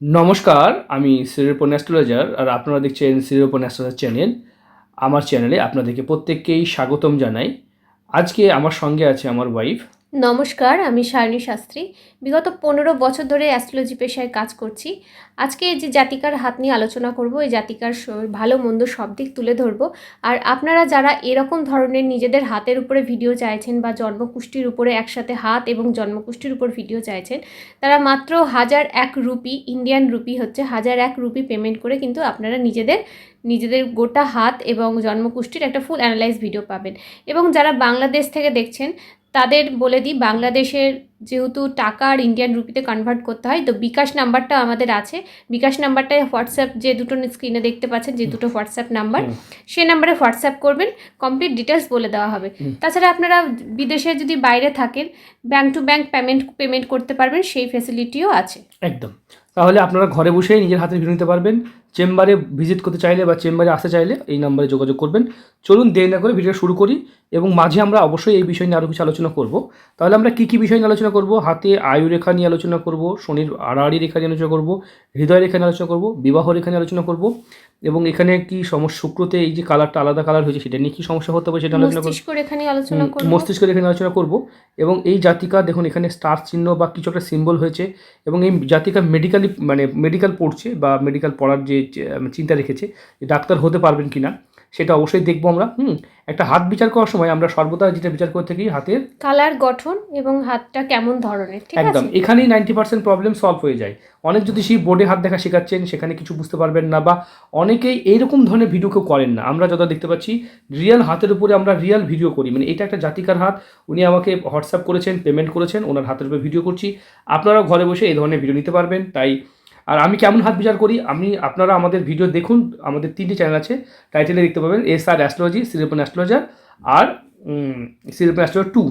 নমস্কার, আমি সিরিপন অ্যাস্ট্রোলজার আর আপনারা দেখছেন সিরিপন অ্যাস্ট্রোলজার চ্যানেল। আমার চ্যানেলে আপনাদেরকে প্রত্যেককেই স্বাগতম জানাই। আজকে আমার সঙ্গে আছে আমার ওয়াইফ নমস্কার, আমি সায়নী শাস্ত্রী। বিগত পনেরো বছর ধরে অ্যাস্ট্রোলজি পেশায় কাজ করছি। আজকে যে জাতিকার হাত নিয়ে আলোচনা করব, এই জাতিকার ভালো মন্দ সব দিক তুলে ধরবো। আর আপনারা যারা এরকম ধরনের নিজেদের হাতের উপরে ভিডিও চাইছেন বা জন্মকুষ্ঠির উপরে একসাথে হাত এবং জন্মকুষ্ঠির উপর ভিডিও চাইছেন, তারা মাত্র হাজার এক রুপি, ইন্ডিয়ান রুপি হচ্ছে হাজার এক রুপি পেমেন্ট করে কিন্তু আপনারা নিজেদের নিজেদের গোটা হাত এবং জন্মকুষ্ঠির একটা ফুল অ্যানালাইজ ভিডিও পাবেন। এবং যারা বাংলাদেশ থেকে দেখছেন তাদের বলে দিই বাংলাদেশের যেহেতু টাকা আর ইন্ডিয়ান রুপিতে কনভার্ট করতে হয় তো বিকাশ নাম্বারটা আমাদের আছে। বিকাশ নাম্বারটায় হোয়াটসঅ্যাপ যে দুটো স্ক্রিনে দেখতে পাচ্ছেন যে দুটো হোয়াটসঅ্যাপ নাম্বার। সেই নাম্বারে হোয়াটসঅ্যাপ করবেন কমপ্লিট ডিটেলস বলে দেওয়া হবে। তাছাড়া আপনারা বিদেশে যদি বাইরে থাকেন bank to bank payment payment করতে পারবেন সেই ফেসিলিটিও আছে। একদম। তাহলে আপনারা ঘরে বসেই নিজের হাতে ভিডিও নিতে পারবেন। চেম্বারে ভিজিট করতে চাইলে বা চেম্বারে আসতে চাইলে এই নাম্বারে যোগাযোগ করবেন। চলুন দেরি না করে ভিডিও শুরু করি এবং মাঝে আমরা অবশ্যই এই বিষয় নিয়ে আরও কিছু আলোচনা করব। তাহলে আমরা কী কী বিষয় নিয়ে আলোচনা করব? হাতে আয়ু রেখা নিয়ে আলোচনা করব, শনির আড়াআড়ি রেখা নিয়ে আলোচনা করব, হৃদয় রেখা নিয়ে আলোচনা করব, বিবাহ রেখা নিয়ে আলোচনা করব। এবং এখানে কি সমস্যা শুক্রতে এই যে কালারটা আলাদা কালার হয়েছে সেটা নিয়ে কি সমস্যা হতে পারে সেটা আলোচনা করব। মস্তিষ্ক রেখা আলোচনা করব। মস্তিষ্কের এখানে আলোচনা করব। এবং এই জাতিকা দেখুন এখানে স্টার চিহ্ন বা কিছু একটা সিম্বল হয়েছে। এবং এই জাতিকা মেডিকালি মানে মেডিকেল পড়ছে বা মেডিকেল পড়ার যে যে, চিন্তা রেখেছে যে ডাক্তার হতে পারবেন কি না সেটা অবশ্যই দেখব আমরা। হুম একটা হাত বিচার করার সময় আমরা সর্বদা যেটা বিচার করে থাকি হাতের কালার গঠন এবং হাতটা কেমন ধরনের ঠিক একদম। এখানেই নাইনটি পার্সেন্ট প্রবলেম সলভ হয়ে যায়। অনেক যদি সেই বোর্ডে হাত দেখা শেখাচ্ছেন সেখানে কিছু বুঝতে পারবেন না বা অনেকেই এইরকম ধরনের ভিডিও কেউ করেন না। আমরা যতটা দেখতে পাচ্ছি রিয়েল হাতের উপরে আমরা রিয়েল ভিডিও করি। মানে এটা একটা জাতিকার হাত। উনি আমাকে হোয়াটসঅ্যাপ করেছেন পেমেন্ট করেছেন ওনার হাতের উপরে ভিডিও করছি। আপনারাও ঘরে বসে এই ধরনের ভিডিও নিতে পারবেন। তাই আর আমি কেমন হাত বিচার করি আমি আপনারা আমাদের ভিডিও দেখুন আমাদের তিনটি চ্যানেল আছে টাইটেলে দেখতে পাবেন S R astrology Siripon astrologer আর সিরিপন অ্যাস্ট্রোলজার টু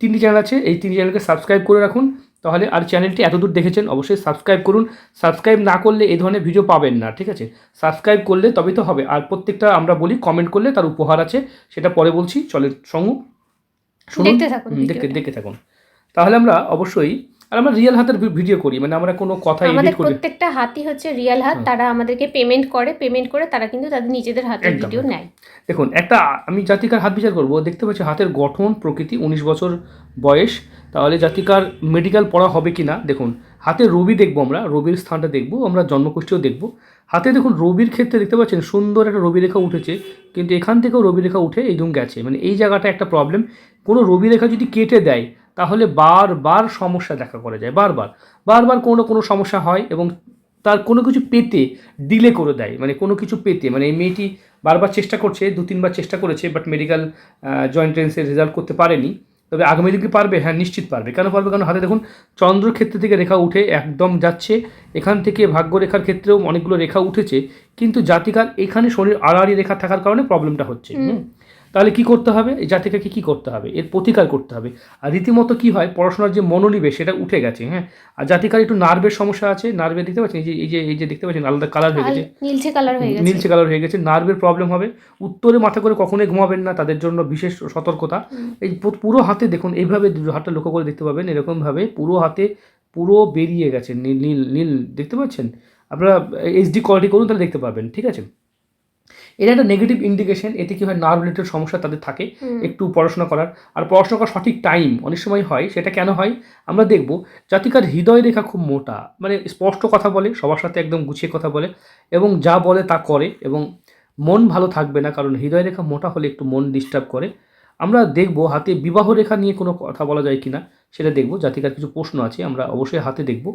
তিনটি চ্যানেল আছে এই তিনটি চ্যানেলকে সাবস্ক্রাইব করে রাখুন তাহলে আর চ্যানেলটি এতদূর দেখেছেন অবশ্যই সাবস্ক্রাইব করুন। সাবস্ক্রাইব না করলে এই ধরনের ভিডিও পাবেন না ঠিক আছে? সাবস্ক্রাইব করলে তবেই তো হবে আর প্রত্যেকটা আমরা বলি কমেন্ট করলে তার উপহার আছে সেটা পরে বলছি চলে সঙ্গ শুনুন দেখতে দেখতে থাকুন। তাহলে আমরা অবশ্যই আর আমরা রিয়েল হাতের ভিডিও করি মানে আমরা কোনো কথা এডিট করি প্রত্যেকটা হাতই হচ্ছে রিয়েল হাত তারা আমাদেরকে পেমেন্ট করে পেমেন্ট করে তারা কিন্তু তাদের নিজেদের হাতের ভিডিও। নেয়। দেখুন একটা আমি জাতিকার হাত বিচার করব দেখতে পাচ্ছি হাতের গঠন প্রকৃতি উনিশ বছর বয়স তাহলে জাতিকার মেডিকেল পড়া হবে কি না দেখুন হাতে রবি দেখব আমরা রবির স্থানটা দেখব আমরা জন্মকুষ্ঠিও দেখব। হাতে দেখুন রবির ক্ষেত্রে দেখতে পাচ্ছেন সুন্দর একটা রবি রেখা উঠেছে কিন্তু এখান থেকেও রবি রেখা উঠে একদম গেছে মানে এই জায়গাটা একটা প্রবলেম কোনো রবি রেখা যদি কেটে দেয় তাহলে বারবার সমস্যা দেখা করা যায় বারবার বারবার কোনো না কোনো সমস্যা হয় এবং তার কোনো কিছু পেতে ডিলে করে দেয় মানে কোনো কিছু পেতে। মানে এই মেয়েটি বারবার চেষ্টা করছে দু তিনবার চেষ্টা করেছে বাট মেডিকেল জয়েন্ট ট্রেন্সের রেজাল্ট করতে পারেনি। তবে আগামী দিন কি পারবে? হ্যাঁ নিশ্চিত পারবে। কেন পারবে? কারণ হাতে দেখুন চন্দ্রক্ষেত্র থেকে রেখা উঠে একদম যাচ্ছে। এখান থেকে ভাগ্য রেখার ক্ষেত্রেও অনেকগুলো রেখা উঠেছে। কিন্তু জাতিকার এখানে শরীর আড়াআড়ি রেখা থাকার কারণে প্রবলেমটা হচ্ছে। তাহলে কি করতে হবে? এই জাতিকাকে কি করতে হবে? এর প্রতিকার করতে হবে। আর রীতিমতো কি হয়? পড়াশোনার যে মনোনিবেশ সেটা উঠে গেছে হ্যাঁ? আর জাতিকার একটু নার্ভের সমস্যা আছে নার্ভে দেখতে পাচ্ছেন এই যে এই যে এই যে দেখতে পাচ্ছেন আলাদা কালার হয়ে গেছে। নীলচে কালার হয়ে গেছে। নীলচে কালার হয়ে গেছে নার্ভের প্রবলেম হবে। উত্তরে মাথা করে কখনোই ঘুমাবেন না তাদের জন্য বিশেষ সতর্কতা। এই পুরো হাতে দেখুন এইভাবে হাতটা লক্ষ্য করে দেখতে পাবেন এরকমভাবে পুরো হাতে পুরো বেরিয়ে গেছে নীল নীল নীল দেখতে পাচ্ছেন? আপনারা এইচডি কোয়ালিটি করুন তাহলে দেখতে পাবেন ঠিক আছে? এটা একটা নেগেটিভ ইন্ডিকেশন এতে কি হয় নার্ভ রিলেটেড সমস্যা তাদের থাকে একটু পড়াশোনা করার। আর পড়াশোনা করার সঠিক টাইম অনেক সময় হয় সেটা কেন হয়? আমরা দেখব জাতিকার হৃদয় রেখা খুব মোটা মানে স্পষ্ট কথা বলে সবার সাথে একদম গুছিয়ে কথা বলে এবং যা বলে তা করে এবং মন ভালো থাকবে না কারণ হৃদয় রেখা মোটা হলে একটু মন ডিস্টার্ব করে। আমরা দেখব হাতে বিবাহ রেখা নিয়ে কোনো কথা বলা যায় কি না সেটা দেখব জাতিকার কিছু প্রশ্ন আছে আমরা অবশ্যই হাতে দেখব।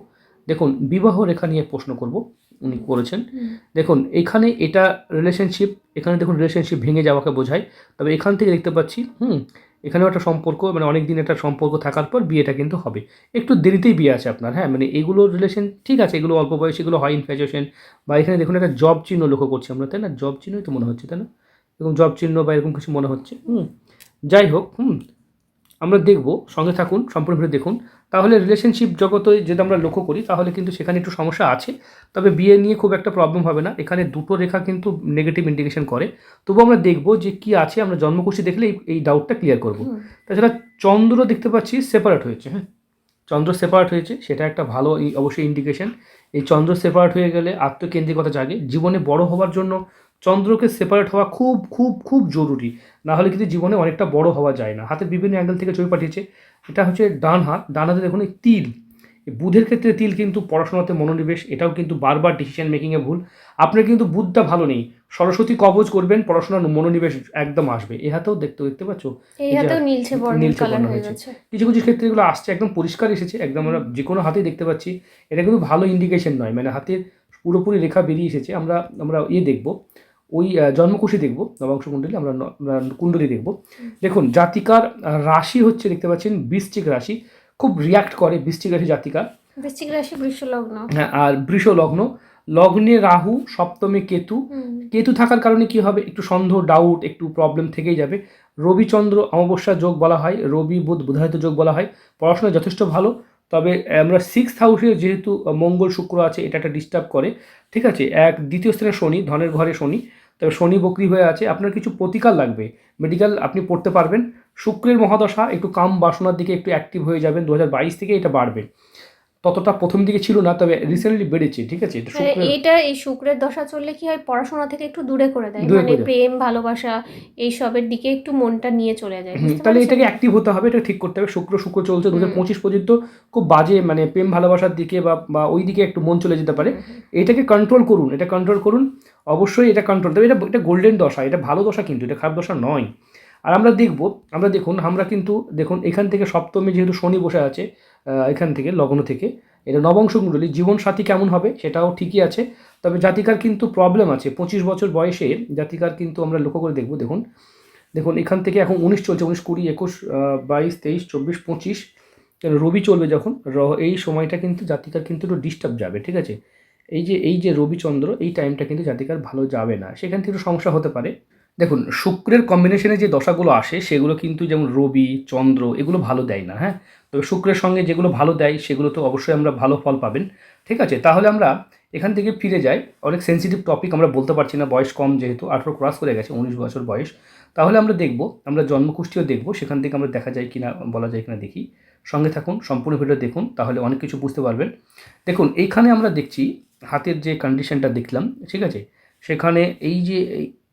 দেখুন বিবাহ রেখা নিয়ে প্রশ্ন করব। উনি করেছেন। দেখুন এখানে এটা রিলেশনশিপ এখানে দেখুন রিলেশনশিপ ভেঙে যাওয়াকে বোঝায়। তবে এখান থেকে দেখতে পাচ্ছি হুম এখানেও একটা সম্পর্ক মানে অনেক দিন একটা সম্পর্ক থাকার পর বিয়েটা কিন্তু হবে। একটু দেরিতেই বিয়ে আছে আপনার হ্যাঁ মানে এগুলো রিলেশন ঠিক আছে এগুলো অল্প বয়সে এগুলো হয় ইনফ্যাচুয়েশন বা এখানে দেখুন একটা জব চিহ্ন লক্ষ্য করছি আমরা তাই না? জব চিহ্নই তো মনে হচ্ছে তাই না? এরকম জব চিহ্ন বা এরকম কিছু মনে হচ্ছে হুম। যাই হোক হুম আমরা দেখব সঙ্গে থাকুন সম্পূর্ণভাবে দেখুন। তাহলে রিলেশনশিপ জগতে যদি আমরা লক্ষ্য করি তাহলে কিন্তু সেখানে একটু সমস্যা আছে। তবে বিয়ে নিয়ে খুব একটা প্রবলেম হবে না। এখানে দুটো রেখা কিন্তু নেগেটিভ ইন্ডিকেশন করে। তবু আমরা দেখব যে কি আছে। আমরা জন্মকুষ্ঠী দেখলে এই- এই ডাউটটা ক্লিয়ার করব। তাছাড়া চন্দ্র দেখতে পাচ্ছি সেপারেট হয়েছে হ্যাঁ? চন্দ্র সেপারেট হয়েছে সেটা একটা ভালো অবশ্যই ইন্ডিকেশন এই চন্দ্র সেপারেট হয়ে গেলে আত্মকেন্দ্রিকতা জাগে। জীবনে বড় হওয়ার জন্য চন্দ্রকে সেপারেট হওয়া খুব খুব খুব জরুরি। না হলে কিন্তু জীবনে অনেকটা বড় হওয়া যায় না। হাতের বিভিন্ন অ্যাঙ্গেল থেকে ছবি পাঠিয়েছে। এটা হচ্ছে ডান হাত। ডান হাতে দেখুন এই তিল। বুধের ক্ষেত্রে তিল কিন্তু পড়াশোনাতে মনোনিবেশ। এটাও কিন্তু বারবার ডিসিশন মেকিংয়ে ভুল। আপনার কিন্তু বুধটা ভালো নেই। সরস্বতী কবজ করবেন পড়াশোনার মনোনিবেশ একদম আসবে। এ হাতেও দেখতে দেখতে পাচ্ছ? নীলছে বর্ণ হয়ে হয়েছে। কিছু কিছু ক্ষেত্রে এগুলো আসছে। একদম পরিষ্কার এসেছে। একদম আমরা যে কোনো হাতেই দেখতে পাচ্ছি। এটা কিন্তু ভালো ইন্ডিকেশন নয়। মানে হাতের পুরোপুরি রেখা বেরিয়ে এসেছে। আমরা আমরা ইয়ে দেখব। ওই জন্মকুশি দেখব নবাংশ কুণ্ডলী আমরা কুণ্ডলী দেখব। দেখুন জাতিকার রাশি হচ্ছে দেখতে পাচ্ছেন বৃশ্চিক রাশি। খুব রিয়াক্ট করে বৃশ্চিক রাশি জাতিকা বৃশ্চিক রাশি বৃষ লগ্ন হ্যাঁ আর বৃষ লগ্ন লগ্নে রাহু সপ্তমে কেতু। কেতু থাকার কারণে কি হবে? একটু সন্দেহ ডাউট একটু প্রবলেম থেকেই যাবে। রবিচন্দ্র অমাবস্যা যোগ বলা হয় রবি বুধ বুধায়িত যোগ বলা হয়। পড়াশোনা যথেষ্ট ভালো তবে আমরা সিক্স হাউসে যেহেতু মঙ্গল শুক্র আছে এটা একটা ডিস্টার্ব করে। ঠিক আছে? এক দ্বিতীয় স্থানে শনি ধনের ঘরে শনি। তবে শনি বকরি হয়ে আছে, আপনার কিছু প্রতিকার লাগবে। মেডিকেল আপনি পড়তে পারবেন। শুক্রের মহাদশা, একটু কাম বাসনার দিকে একটু অ্যাক্টিভ হয়ে যাবেন দু হাজার বাইশ থেকে এটা বাড়বে। ততটা প্রথম দিকে ছিল না তবে রিসেন্টলি বেড়েছে ঠিক আছে? এটা এইটা এই শুক্রের দশা চললে কি হয় পড়াশোনা থেকে একটু দূরে করে দেয়। মানে প্রেম ভালোবাসা এইসবের দিকে একটু মনটা নিয়ে চলে যায় তাহলে এটাকে অ্যাক্টিভ হতে হবে এটা ঠিক করতে হবে। শুক্র শুক্র চলছে দু হাজার পঁচিশ পর্যন্ত খুব বাজে মানে প্রেম ভালোবাসার দিকে বা বা ওই দিকে একটু মন চলে যেতে পারে। এটাকে কন্ট্রোল করুন এটা কন্ট্রোল করুন। অবশ্যই এটা কন্ট্রোল তবে এটা এটা গোল্ডেন দশা এটা ভালো দশা কিন্তু এটা খারাপ দশা নয়। আর আমরা দেখব, আমরা দেখুন, আমরা কিন্তু দেখুন, এখান থেকে সপ্তমী যেহেতু শনি বসে আছে এখান থেকে, লগ্ন থেকে, এটা নবংশ কুণ্ডলী জীবন সাথী কেমন হবে সেটাও ঠিকই আছে, তবে জাতিকার কিন্তু প্রবলেম আছে, পঁচিশ বছর বয়সে জাতিকার কিন্তু আমরা লক্ষ্য করে দেখব, দেখুন দেখুন, এখান থেকে এখন উনিশ চলছে, উনিশ কুড়ি, একুশ বাইশ, তেইশ, চব্বিশ, পঁচিশ রবি চলবে যখন এই সময়টা কিন্তু জাতিকার কিন্তু একটু ডিস্টার্ব যাবে, ঠিক আছে, এই যে এই যে রবিচন্দ্র, এই টাইমটা কিন্তু জাতিকার ভালো যাবে না, সেখান থেকে একটু সমস্যা হতে পারে দেখুন, শুক্রের কম্বিনেশনে যে দশাগুলো আসে, সেগুলো কিন্তু যেমন রবি, চন্দ্র, এগুলো ভালো দেয় না হ্যাঁ? তবে শুক্রের সঙ্গে যেগুলো ভালো দেয়, সেগুলো তো অবশ্যই আমরা ভালো ফল পাবেন, ঠিক আছে? তাহলে আমরা এখান থেকে ফিরে যাই। অনেক সেন্সিটিভ টপিক আমরা বলতে পারছি না, বয়স কম যেহেতু, আঠেরো ক্রস করে গেছে, উনিশ বছর বয়স। তাহলে আমরা দেখব, আমরা জন্মকুষ্ঠিও দেখব, সেখান থেকে আমরা দেখা যায় কিনা, বলা যায় কিনা দেখি। সঙ্গে থাকুন, সম্পূর্ণ ভিডিও দেখুন, তাহলে অনেক কিছু বুঝতে পারবেন। দেখুন, এইখানে আমরা দেখছি, হাতের যে কন্ডিশনটা দেখলাম, ঠিক আছে? সেখানে এই যে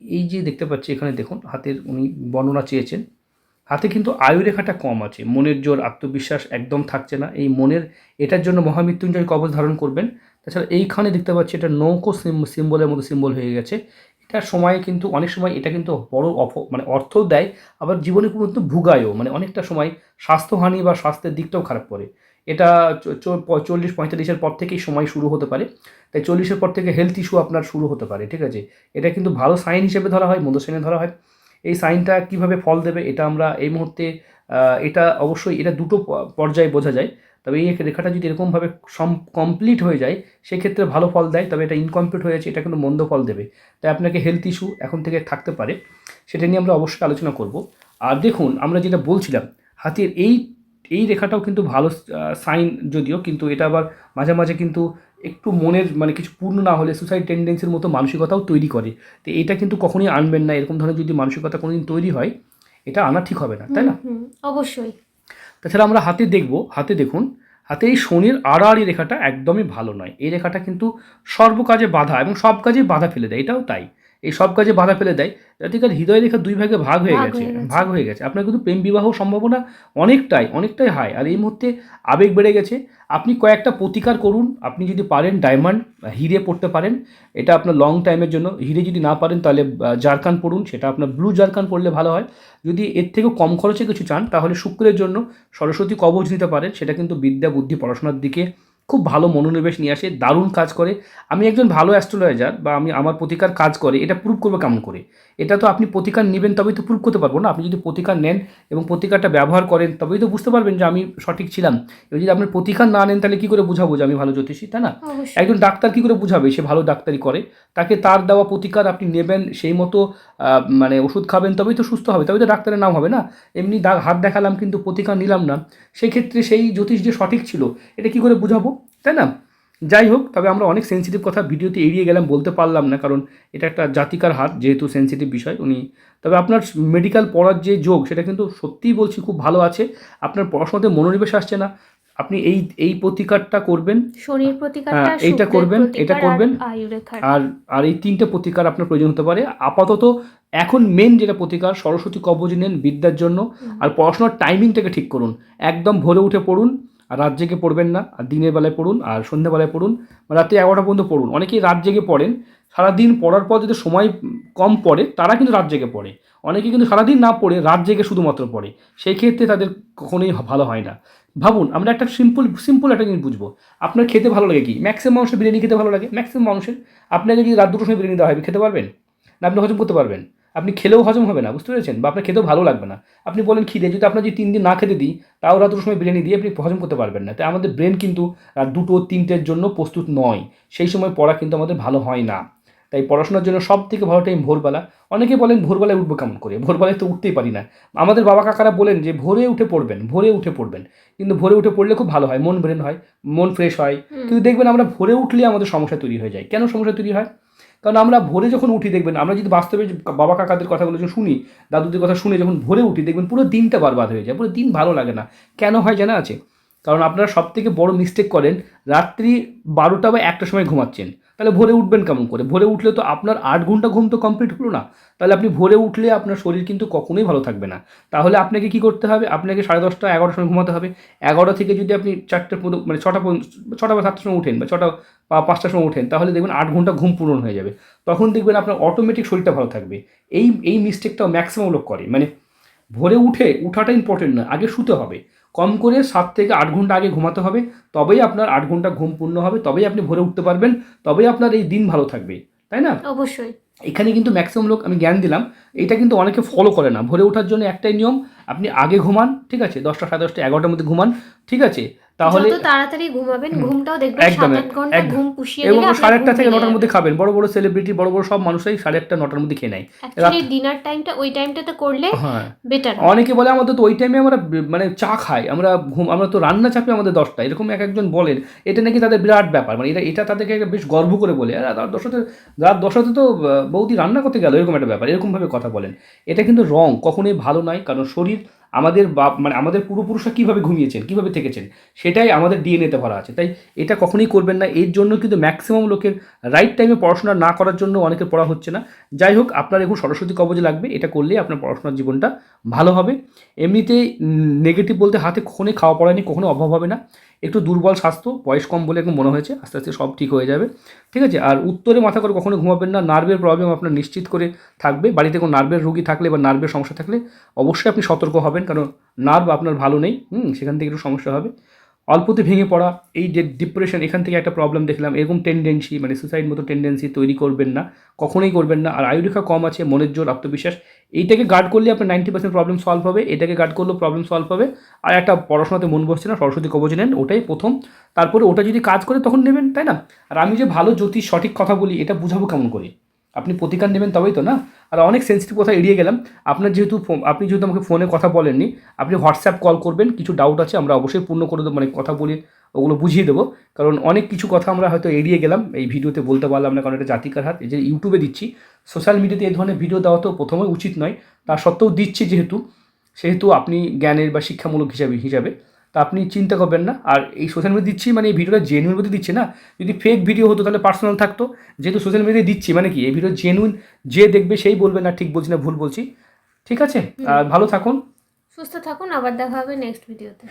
এই- যে দেখতে পাচ্ছি এখানে দেখুন, হাতের উনি বর্ণনা চেয়েছেন। হাতে কিন্তু আয়ুরেখাটা কম আছে, মনের জোর, আত্মবিশ্বাস একদম থাকছে না। এই মনের, এটার জন্য মহামৃত্যুঞ্জয় কবচ ধারণ করবেন। তাছাড়া এইখানে দেখতে পাচ্ছি এটা নৌকো সিম্বলের মতো সিম্বল হয়ে গেছে। এটার সময় কিন্তু, অনেক সময় এটা কিন্তু বড় অফ মানে অর্থ দেয়, আবার জীবনে কিন্তু ভুগায়ও মানে অনেকটা সময় স্বাস্থ্যহানি বা স্বাস্থ্যের দিকটাও খারাপ করে। এটা চল্লিশ পঁয়তাল্লিশের পর থেকেই সময় শুরু হতে পারে। তাই চল্লিশের পর থেকে হেলথ ইস্যু আপনার শুরু হতে পারে, ঠিক আছে? এটা কিন্তু ভালো সাইন হিসেবে ধরা হয়, মন্দ সাইনে ধরা হয়। এই সাইনটা কীভাবে ফল দেবে এটা আমরা এই মুহূর্তে এটা অবশ্যই, এটা দুটো পর্যায়ে বোঝা যায়। তবে এই রেখাটা যদি এরকমভাবে সম কমপ্লিট হয়ে যায়, সেক্ষেত্রে ভালো ফল দেয়, তবে এটা ইনকমপ্লিট হয়ে হয়েছে এটা কিন্তু মন্দ ফল দেবে। তাই আপনাকে হেলথ ইস্যু এখন থেকে থাকতে পারে। সেটা নিয়ে আমরা অবশ্যই আলোচনা করব। আর দেখুন, আমরা যেটা বলছিলাম, হাতের এই এই রেখাটাও কিন্তু ভালো সাইন যদিও কিন্তু এটা আবার মাঝে মাঝে কিন্তু একটু মনের মানে কিছু পূর্ণ না হলে সুসাইড টেন্ডেন্সির মতো মানসিকতাও তৈরি করে। তো এটা কিন্তু কখনোই আনবেন না এরকম ধরনের যদি মানসিকতা কোনোদিন তৈরি হয় এটা আনা ঠিক হবে না তাই না? অবশ্যই। তাছাড়া আমরা হাতে দেখব হাতে দেখুন হাতে এই শনির আড়াআড়ি রেখাটা একদমই ভালো নয়। এই রেখাটা কিন্তু সর্বকাজে বাধা এবং সব কাজে বাধা ফেলে দেয় এটাও তাই। এই সব কাজে বাধা ফেলে দেয় জাতিকার হৃদয় রেখা দুই ভাগে ভাগ হয়ে গেছে ভাগ হয়ে গেছে। আপনার কিন্তু প্রেম বিবাহ সম্ভাবনা অনেকটাই অনেকটাই হাই আর এই মুহূর্তে আবেগ বেড়ে গেছে। আপনি কয়েকটা প্রতিকার করুন। আপনি যদি পারেন ডায়মন্ড হিরে পড়তে পারেন। এটা আপনার লং টাইমের জন্য। হিরে যদি না পারেন তাহলে জারকান পড়ুন। সেটা আপনার ব্লু জারকান পড়লে ভালো হয়। যদি এর থেকেও কম খরচে কিছু চান তাহলে শুক্রের জন্য সরস্বতী কবচ নিতে পারেন। সেটা কিন্তু বিদ্যা বুদ্ধি পড়াশোনার দিকে খুব ভালো মনোনিবেশ নিয়ে আসে দারুণ কাজ করে। আমি একজন ভালো অ্যাস্ট্রোলজার বা আমি আমার প্রতিকার কাজ করে এটা প্রুভ করবে কেমন করে? এটা তো আপনি প্রতিকার নেবেন তবেই তো প্রুভ করতে পারব না। আপনি যদি প্রতিকার নেন এবং প্রতিকারটা ব্যবহার করেন তবেই তো বুঝতে পারবেন যে আমি সঠিক ছিলাম। এবার যদি আপনি প্রতিকার না নেন তাহলে কী করে বুঝাবো যে আমি ভালো জ্যোতিষী? তাই না? একজন ডাক্তার কী করে বুঝাবে সে ভালো ডাক্তারি করে? তাকে তার দেওয়া প্রতিকার আপনি নেবেন সেই মতো মানে ওষুধ খাবেন তবেই তো সুস্থ হবে। তবেই তো ডাক্তারের নাম হবে না? এমনি হাত দেখালাম কিন্তু প্রতিকার নিলাম না। সেই ক্ষেত্রে সেই জ্যোতিষ যে সঠিক ছিল এটা কী করে বুঝাবো? তাই না? যাই হোক তবে আমরা অনেক সেন্সিটিভ কথা ভিডিওতে এড়িয়ে গেলাম বলতে পারলাম না কারণ এটা একটা জাতিকার হাত যেহেতু সেন্সিটিভ বিষয় উনি। তবে আপনার মেডিকেল পড়ার যে যোগ সেটা কিন্তু সত্যিই বলছি খুব ভালো আছে। আপনার পড়াশোনাতে মনোনিবেশ আসছে না। আপনি এই এই প্রতিকারটা করবেন। শনির প্রতিকারটা হ্যাঁ, এইটা করবেন, এটা করবেন। আর আর এই তিনটে প্রতিকার আপনার প্রয়োজন হতে পারে। আপাতত এখন মেন যেটা প্রতিকার সরস্বতী কবচ নেন বিদ্যার জন্য। আর পড়াশোনার টাইমিংটাকে ঠিক করুন। একদম ভোরে উঠে পড়ুন। আর রাত জেগে পড়বেন না, আর দিনের বেলায় পড়ুন, আর সন্ধ্যাবেলায় পড়ুন রাত্রি এগারোটা পর্যন্ত পড়ুন। অনেকেই রাত জেগে পড়েন, সারাদিন পড়ার পর যদি সময় কম পড়ে, তারা কিন্তু রাত জেগে পড়ে। অনেকে কিন্তু সারাদিন না পড়ে, রাত জেগে শুধুমাত্র পড়ে। সেই ক্ষেত্রে তাদের কখনোই ভালো হয় না। ভাবুন, আমরা একটা সিম্পল সিম্পল একটা জিনিস বুঝব। আপনার খেতে ভালো লাগে কি? ম্যাক্সিমাম মানুষের বিরিয়ানি খেতে ভালো লাগে? ম্যাক্সিমাম মানুষের আপনাকে যদি রাত দুটোর সময় বিরিয়ানি দেওয়া হবে খেতে পারবেন? না, আপনি হজম করতে পারবেন? আপনি খেলেও হজম হবে না বুঝতে পেরেছেন? বা আপনার খেতেও ভালো লাগবে না। আপনি বলেন খিদে যদি আপনার যদি তিন দিন না খেতে দিই তাও রাত সময় বিরিয়ানি দিয়ে আপনি হজম করতে পারবেন না। তাই আমাদের ব্রেন কিন্তু রাত দুটো তিনটের জন্য প্রস্তুত নয়। সেই সময় পড়া কিন্তু আমাদের ভালো হয় না। তাই পড়াশোনার জন্য সব থেকে ভালো টাইম ভোরবেলা। অনেকে বলেন ভোরবেলায় উঠবো কেমন করে? ভোরবেলায় তো উঠতেই পারি না। আমাদের বাবা কাকারা বলেন যে ভোরে উঠে পড়বেন ভোরে উঠে পড়বেন। কিন্তু ভোরে উঠে পড়লে খুব ভালো হয় মন ব্রেন হয় মন ফ্রেশ হয়। কিন্তু দেখবেন আমরা ভোরে উঠলে আমাদের সমস্যা তৈরি হয়ে যায়। কেন সমস্যা তৈরি হয়? কারণ আমরা ভোরে যখন উঠি দেখবেন, আমরা যদি বাস্তবে বাবা কাকাদের কথাগুলো যখন শুনি, দাদুদের কথা শুনে যখন ভোরে উঠি দেখবেন পুরো দিনটা বরবাদ হয়ে যায়, পুরো দিন ভালো লাগে না। কেন হয় জানা আছে? কারণ আপনারা সব থেকে বড় মিস্টেক করেন, রাত্রি বারোটা বা একটার সময় ঘুমাচ্ছেন। তাহলে ভোরে উঠবেন কেমন করে? ভোরে উঠলে তো আপনার আট ঘণ্টা ঘুম তো কমপ্লিট হলো না। তাহলে আপনি ভোরে উঠলে আপনার শরীর কিন্তু কখনোই ভালো থাকবে না। তাহলে আপনাকে কি করতে হবে? আপনাকে সাড়ে দশটা, এগারোটার সময় ঘুমাতে হবে। এগারোটা থেকে যদি আপনি চারটে পর্যন্ত মানে ছটা ছটা বা সাতটার সময় উঠেন বা ছটা বা পাঁচটার সময় উঠেন, তাহলে দেখবেন আট ঘণ্টা ঘুম পূরণ হয়ে যাবে। তখন দেখবেন আপনার অটোমেটিক শরীরটা ভালো থাকবে। এই এই মিস্টেকটাও ম্যাক্সিমাম লোক করে। মানে ভোরে উঠে, উঠাটা ইম্পর্টেন্ট না, আগে শুতে হবে। কম করে সাত থেকে আট ঘণ্টা আগে ঘুমাতে হবে তবেই আপনার আট ঘণ্টা ঘুম পূর্ণ হবে তবেই আপনি ভরে উঠতে পারবেন তবেই আপনার এই দিন ভালো থাকবে তাই না? অবশ্যই। এখানে কিন্তু ম্যাক্সিমাম লোক আমি জ্ঞান দিলাম এটা কিন্তু অনেকে ফলো করে না। ভরে ওঠার জন্য একটাই নিয়ম আপনি আগে ঘুমান ঠিক আছে দশটা সাড়ে দশটা এগারোটার মধ্যে ঘুমান ঠিক আছে তাহলে তাড়াতাড়ি ঘুমাবেন ঘুমটাও দেখবেন একদম, ঘুম পুষিয়ে এবং সাড়ে আটটা থেকে নটার মধ্যে খাবেন বড় বড় সেলিব্রিটি বড় বড় সব মানুষই সাড়ে আটটা নটার মধ্যে খেয়ে নেয়। ডিনার টাইমটা ওই টাইমটাতে করলে হ্যাঁ। বেটার অনেকে বলে আমাদের তো ওই টাইমে আমরা মানে চা খাই আমরা ঘুম আমরা তো রান্না চাপি আমাদের দশটা এরকম এক একজন বলেন এটা নাকি তাদের বিরাট ব্যাপার মানে এটা এটা তাদেরকে বেশ গর্ব করে বলে আর রাত দশটাতে রাত দশটাতে তো বৌদি রান্না করতে গেল এরকম একটা ব্যাপার। এরকমভাবে কথা বলেন। এটা কিন্তু রং কখনোই ভালো নয় কারণ শরীর আমাদের বাপ মানে আমাদের পূর্বপুরুষরা কীভাবে ঘুমিয়েছেন, কীভাবে থেকেছেন, সেটাই আমাদের ডিএনএতে ভরা আছে। তাই এটা কখনোই করবেন না। এর জন্য কিন্তু ম্যাক্সিমাম লোকের রাইট টাইমে পড়াশোনা না করার জন্য অনেকের পড়া হচ্ছে না। যাই হোক, আপনার এখন সরস্বতী কবজ লাগবে। এটা করলেই আপনার পড়াশোনার জীবনটা ভালো হবে। এমনিতেই নেগেটিভ বলতে হাতে কখনোই খাওয়া পড়া নেই কখনো অভাব হবে না। একটু দুর্বল স্বাস্থ্য, বয়স কম বলে এখন মনে হয়েছে। আস্তে আস্তে সব ঠিক হয়ে যাবে। ঠিক আছে? আর উত্তরে মাথা করে কখনো ঘুমাবেন না। নার্ভের প্রবলেম আপনার নিশ্চিত করে থাকবে। বাড়িতে কোনো নার্ভের রোগী থাকলে বা নার্ভের সমস্যা থাকলে অবশ্যই আপনি সতর্ক হবেন। কারণ নার্ভ আপনার ভালো নেই, হুম, সেখান থেকে একটু সমস্যা হবে। অল্পতে ভেঙে পড়া, এই যে ডিপ্রেশন এখান থেকে একটা প্রবলেম দেখলাম, এরকম টেন্ডেন্সি মানে সুসাইড মতো টেন্ডেন্সি তৈরি করবেন না, কখনোই করবেন না। আর আয়ুরেখা কম আছে, মনের জোর, আত্মবিশ্বাস, এইটাকে গার্ড করলে আপনার নাইনটি পার্সেন্ট প্রবলেম সলভ হবে, এটাকে গার্ড করলেও প্রবলেম সলভ হবে। আর একটা পড়াশোনাতে মন বসছে না, সরস্বতী কবচ নেন, ওটাই প্রথম। তারপরে ওটা যদি কাজ করে, তখন নেবেন, তাই না? আর আমি যে ভালো জ্যোতিষ সঠিক কথা বলি, এটা বুঝাবো কেমন করে? আপনি প্রতিকার নেবেন তবেই তো, না? আর অনেক সেন্সিটিভ কথা এড়িয়ে গেলাম। আপনার যেহেতু আপনি যেহেতু আমাকে ফোনে কথা বলেননি, আপনি হোয়াটসঅ্যাপ কল করবেন, কিছু ডাউট আছে, আমরা অবশ্যই পূর্ণ করে দেবো মানে কথা বলি ওগুলো বুঝিয়ে দেবো। কারণ অনেক কিছু কথা আমরা হয়তো এড়িয়ে গেলাম, এই ভিডিওতে বলতে পারলাম না, কারণ এটা জাতিকার হাত, এই যে ইউটিউবে দিচ্ছি সোশ্যাল মিডিয়াতে এই ধরনের ভিডিও দেওয়া তো প্রথমে উচিত নয়, তা সত্ত্বেও দিচ্ছি যেহেতু, সেহেতু আপনি জ্ঞানের বা শিক্ষামূলক হিসাবে হিসাবে। তা আপনি চিন্তা করবেন না। আর এই সোশ্যাল মিডিয়া দিচ্ছি মানে এই ভিডিওটা জেনুইন মধ্যে দিচ্ছে না। যদি ফেক ভিডিও হতো তাহলে পার্সোনাল থাকতো। যেহেতু সোশ্যাল মিডিয়ায় দিচ্ছি মানে কি? এই ভিডিও জেনুইন যে দেখবে সেই বলবে না ঠিক বলছি না ভুল বলছি। ঠিক আছে? আর ভালো থাকুন। সুস্থ থাকুন আবার দেখা হবে নেক্সট ভিডিওতে